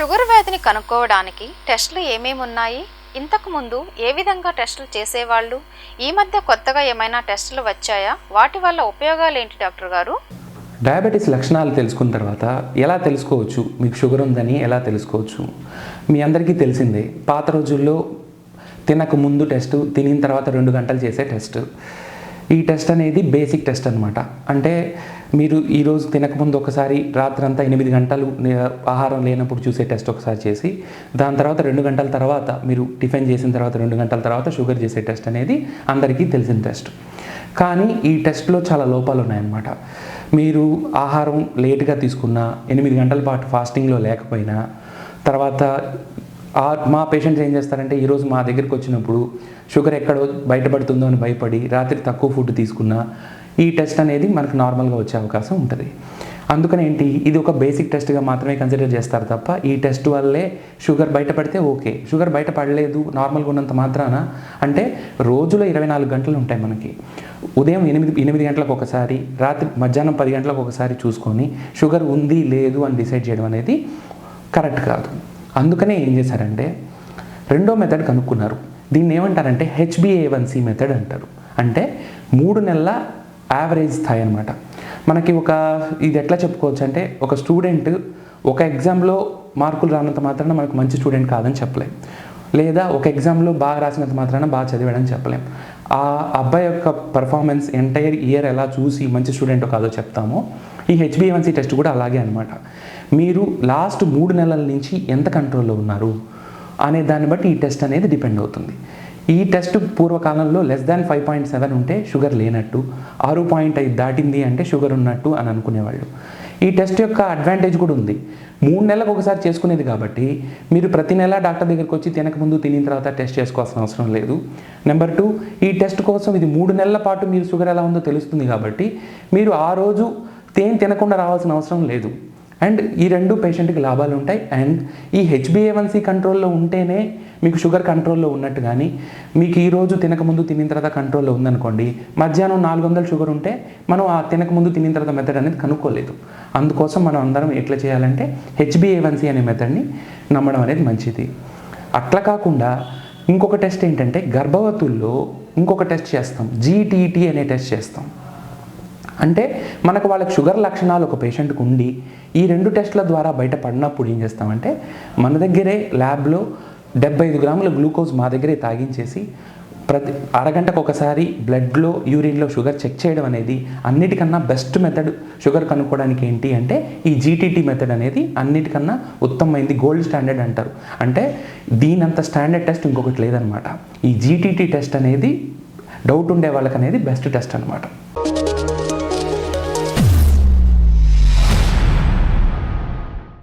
Sugar వ్యాధిని కనుక్కోవడానికి టెస్టులు ఏమేమి ఉన్నాయి? ఇంతకుముందు ఏ విధంగా టెస్టులు చేసేవాళ్ళు? ఈ మధ్య కొత్తగా ఏమైనా టెస్టులు వచ్చాయా? వాటి వల్ల ఉపయోగాలు ఏంటి డాక్టర్ గారు? డయాబెటీస్ లక్షణాలు తెలుసుకున్న తర్వాత ఎలా తెలుసుకోవచ్చు? మీకు షుగర్ ఉందని ఎలా తెలుసుకోవచ్చు? మీ అందరికీ తెలిసిందే పాత రోజుల్లో తినక ముందు టెస్ట్ తినిన తర్వాత రెండు గంటలు చేసే టెస్ట్. ఈ టెస్ట్ అనేది బేసిక్ టెస్ట్ అనమాట అంటే మీరు ఈరోజు తినకముందు ఒకసారి రాత్రంతా ఎనిమిది గంటలు ఆహారం లేనప్పుడు చూసే టెస్ట్ ఒకసారి చేసి దాని తర్వాత రెండు గంటల తర్వాత మీరు టిఫిన్ చేసిన తర్వాత రెండు గంటల తర్వాత షుగర్ చేసే టెస్ట్ అనేది అందరికీ తెలిసిన టెస్ట్. కానీ ఈ టెస్ట్లో చాలా లోపాలు ఉన్నాయన్నమాట. మీరు ఆహారం లేట్గా తీసుకున్నా ఎనిమిది గంటల పాటు ఫాస్టింగ్లో లేకపోయినా తర్వాత మా పేషెంట్స్ ఏం చేస్తారంటే ఈరోజు మా దగ్గరికి వచ్చినప్పుడు షుగర్ ఎక్కడో బయటపడుతుందో అని భయపడి రాత్రి తక్కువ ఫుడ్ తీసుకున్నా ఈ టెస్ట్ అనేది మనకు నార్మల్గా వచ్చే అవకాశం ఉంటుంది. అందుకని ఏంటి ఇది ఒక బేసిక్ టెస్ట్గా మాత్రమే కన్సిడర్ చేస్తారు తప్ప ఈ టెస్ట్ వల్లే షుగర్ బయటపడితే ఓకే. షుగర్ బయటపడలేదు నార్మల్గా ఉన్నంత మాత్రాన అంటే రోజులో ఇరవై నాలుగు గంటలు ఉంటాయి మనకి. ఉదయం ఎనిమిది ఎనిమిది గంటలకు ఒకసారి రాత్రి మధ్యాహ్నం పది గంటలకు ఒకసారి చూసుకొని షుగర్ ఉంది లేదు అని డిసైడ్ చేయడం అనేది కరెక్ట్ కాదు. అందుకనే ఏం చేశారంటే రెండో మెథడ్ కనుక్కున్నారు. దీన్ని ఏమంటారంటే హెచ్బిఏవన్సి మెథడ్ అంటారు. అంటే మూడు నెలల యావరేజ్ స్థాయి అనమాట మనకి ఒక ఇది ఎట్లా చెప్పుకోవచ్చు అంటే ఒక స్టూడెంట్ ఒక ఎగ్జామ్లో మార్కులు రానంత మాత్రాన మనకు మంచి స్టూడెంట్ కాదని చెప్పలేం. లేదా ఒక ఎగ్జామ్లో బాగా రాసినంత మాత్రాన బాగా చదివాడని చెప్పలేం. ఆ అబ్బాయి యొక్క పర్ఫార్మెన్స్ ఎంటైర్ ఇయర్ ఎలా చూసి మంచి స్టూడెంట్ కాదో చెప్తామో. ఈ హెచ్బిఎవన్సీ టెస్ట్ కూడా అలాగే అనమాట మీరు లాస్ట్ మూడు నెలల నుంచి ఎంత కంట్రోల్లో ఉన్నారు? అనే దాన్ని బట్టి ఈ టెస్ట్ అనేది డిపెండ్ అవుతుంది. ఈ టెస్ట్ పూర్వకాలంలో less than five point seven ఉంటే షుగర్ లేనట్టు ఆరు పాయింట్ ఐదు దాటింది అంటే షుగర్ ఉన్నట్టు అని అనుకునేవాళ్ళు. ఈ టెస్ట్ యొక్క అడ్వాంటేజ్ కూడా ఉంది. మూడు నెలలకు ఒకసారి చేసుకునేది కాబట్టి మీరు ప్రతి నెల డాక్టర్ దగ్గరికి వచ్చి తినక ముందు తినిన తర్వాత టెస్ట్ చేసుకోవాల్సిన అవసరం లేదు. నెంబర్ టూ ఈ టెస్ట్ కోసం ఇది మూడు నెలల పాటు మీరు షుగర్ ఎలా ఉందో తెలుస్తుంది కాబట్టి మీరు ఆ రోజు తేనె తినకుండా రావాల్సిన అవసరం లేదు. అండ్ ఈ రెండు పేషెంట్కి లాభాలు ఉంటాయి. అండ్ ఈ హెచ్బిఏవన్సీ కంట్రోల్లో ఉంటేనే మీకు షుగర్ కంట్రోల్లో ఉన్నట్టు కానీ మీకు ఈరోజు తినకముందు తినిన తర్వాత కంట్రోల్లో ఉందనుకోండి మధ్యాహ్నం నాలుగు వందల షుగర్ ఉంటే మనం ఆ తినకముందు తినిన తర్వాత మెథడ్ అనేది కనుక్కోలేదు. అందుకోసం మనం అందరం ఎట్లా చేయాలంటే హెచ్బిఏవన్సీ అనే మెథడ్ని నమ్మడం అనేది మంచిది. అట్లా కాకుండా ఇంకొక టెస్ట్ ఏంటంటే గర్భవతుల్లో ఇంకొక టెస్ట్ చేస్తాం. జీటీటీ అనే టెస్ట్ చేస్తాం. అంటే మనకు వాళ్ళకి షుగర్ లక్షణాలు ఒక పేషెంట్కి ఉండి ఈ రెండు టెస్ట్ల ద్వారా బయటపడినప్పుడు ఏం చేస్తామంటే మన దగ్గరే ల్యాబ్లో డెబ్బై ఐదు గ్రాముల గ్లూకోజ్ మా దగ్గరే తాగించేసి ప్రతి అరగంటకు ఒకసారి బ్లడ్లో యూరిన్లో షుగర్ చెక్ చేయడం అనేది అన్నిటికన్నా బెస్ట్ మెథడ్ షుగర్ కనుక్కోవడానికి ఏంటి అంటే ఈ జీటీటీ మెథడ్ అనేది అన్నిటికన్నా ఉత్తమమైంది గోల్డ్ స్టాండర్డ్ అంటారు. అంటే దీనంత స్టాండర్డ్ టెస్ట్ ఇంకొకటి లేదనమాట. ఈ జీటీటీ టెస్ట్ అనేది డౌట్ ఉండే వాళ్ళకి అనేది బెస్ట్ టెస్ట్ అనమాట